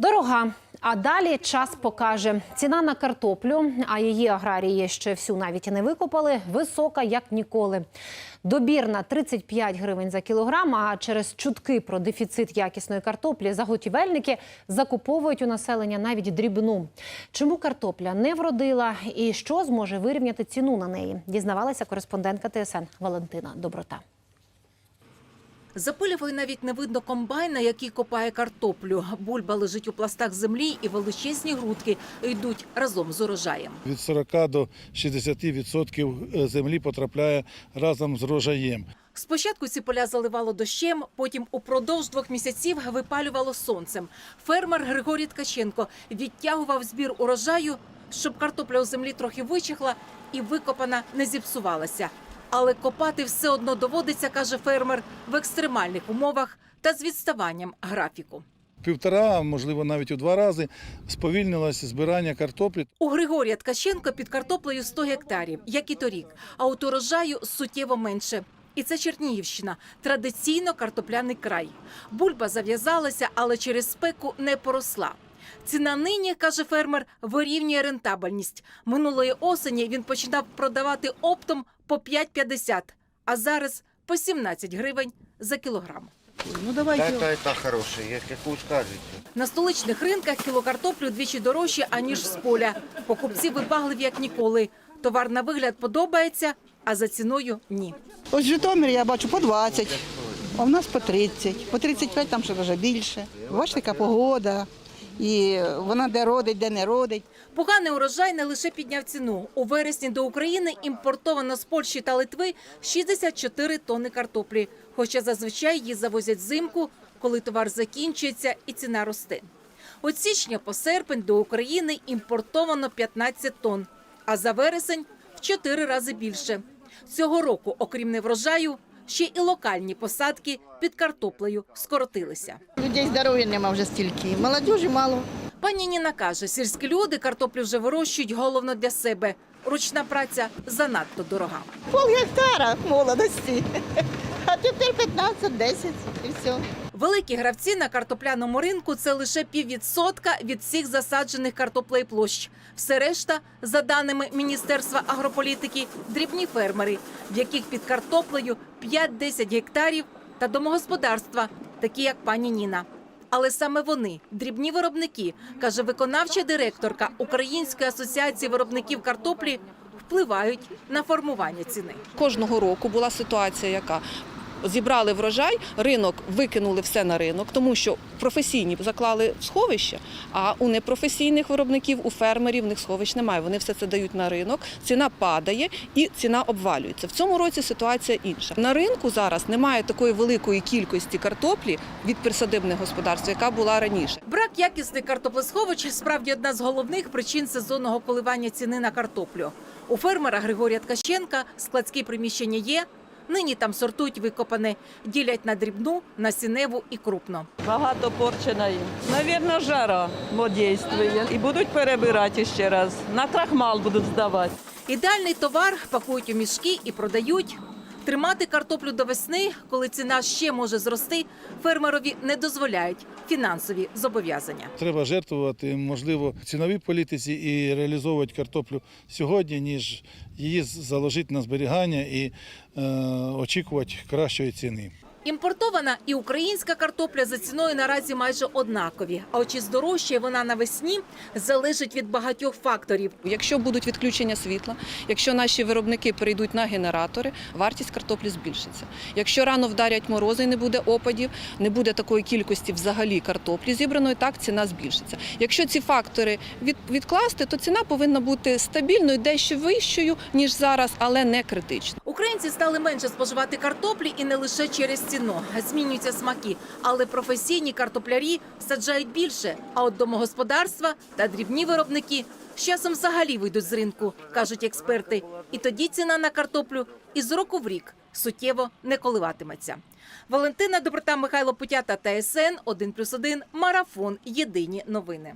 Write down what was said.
Дорога. А далі час покаже. Ціна на картоплю, а її аграрії ще всю навіть і не викопали, висока як ніколи. Добірна 35 гривень за кілограм. А через чутки про дефіцит якісної картоплі заготівельники закуповують у населення навіть дрібну. Чому картопля не вродила і що зможе вирівняти ціну на неї? Дізнавалася кореспондентка ТСН Валентина Доброта. За пилявою навіть не видно комбайна, який копає картоплю. Бульба лежить у пластах землі, і величезні грудки йдуть разом з урожаєм. Від 40 до 60% землі потрапляє разом з рожаєм. Спочатку ці поля заливало дощем, потім упродовж двох місяців випалювало сонцем. Фермер Григорій Ткаченко відтягував збір урожаю, щоб картопля у землі трохи вичахла і викопана не зіпсувалася. Але копати все одно доводиться, каже фермер, в екстремальних умовах та з відставанням графіку. Півтора, можливо, навіть у два рази сповільнилося збирання картоплі. У Григорія Ткаченка під картоплею 100 гектарів, як і торік, а от урожаю суттєво менше. І це Чернігівщина, традиційно картопляний край. Бульба зав'язалася, але через спеку не поросла. Ціна нині, каже фермер, вирівнює рентабельність. Минулої осені він починав продавати оптом по 5,50, а зараз по 17 гривень за кілограм. Ну давайте. Это, это хорошее, если вы скажете. На столичних ринках кіло картоплю двічі дорожче, аніж з поля. Покупці вибагливі як ніколи. Товар на вигляд подобається, а за ціною ні. Ось в Житомирі я бачу по 20, а в нас по 30. По 35 там ще вже більше. Бачите, яка погода. І вона де родить, де не родить. Поганий урожай не лише підняв ціну. У вересні до України імпортовано з Польщі та Литви 64 тонни картоплі. Хоча зазвичай її завозять взимку, коли товар закінчується і ціна росте. От січня по серпень до України імпортовано 15 тонн, а за вересень в 4 рази більше. Цього року, окрім неврожаю, ще і локальні посадки під картоплею скоротилися. Людей здоров'я нема вже стільки. Молодежі мало. Пані Ніна каже, сільські люди картоплю вже вирощують головно для себе. Ручна праця занадто дорога. Пол гектара молодості. А тепер 15, 10 і все. Великі гравці на картопляному ринку це лише піввідсотка від всіх засаджених картоплей площ. Все решта, за даними Міністерства агрополітики, дрібні фермери, в яких під картоплею 5-10 гектарів та домогосподарства, такі як пані Ніна. Але саме вони, дрібні виробники, каже виконавча директорка Української асоціації виробників картоплі, впливають на формування ціни. Кожного року була ситуація, яка зібрали врожай, ринок викинули все на ринок, тому що професійні заклали в сховище, а у непрофесійних виробників, у фермерів них сховищ немає. Вони все це дають на ринок, ціна падає і ціна обвалюється. В цьому році ситуація інша. На ринку зараз немає такої великої кількості картоплі від присадибних господарств, яка була раніше. Брак якісних картоплесховищ справді одна з головних причин сезонного коливання ціни на картоплю. У фермера Григорія Ткаченка складські приміщення є. Нині там сортують викопане, ділять на дрібну, на сіневу і крупно. Багато порченої. Навірно, жара модійствує. І будуть перебирати ще раз. На крахмал будуть здавати. Ідеальний товар пакують у мішки і продають. Тримати картоплю до весни, коли ціна ще може зрости, фермерові не дозволяють фінансові зобов'язання. Треба жертвувати, можливо, ціновій політиці і реалізовувати картоплю сьогодні, ніж її заложити на зберігання і е, очікувати кращої ціни. Імпортована і українська картопля за ціною наразі майже однакові. А от чи здорожчає вона навесні, залежить від багатьох факторів. Якщо будуть відключення світла, якщо наші виробники перейдуть на генератори, вартість картоплі збільшиться. Якщо рано вдарять морози і не буде опадів, не буде такої кількості взагалі картоплі зібраної, так ціна збільшиться. Якщо ці фактори відкласти, то ціна повинна бути стабільною, дещо вищою ніж зараз, але не критично. Українці стали менше споживати картоплі і не лише через ціну. Змінюються смаки, але професійні картоплярі саджають більше. А от домогосподарства та дрібні виробники з часом взагалі вийдуть з ринку, кажуть експерти. І тоді ціна на картоплю із року в рік суттєво не коливатиметься. Валентина Доброта, Михайло Путята та СН 1+,1, Марафон. Єдині новини.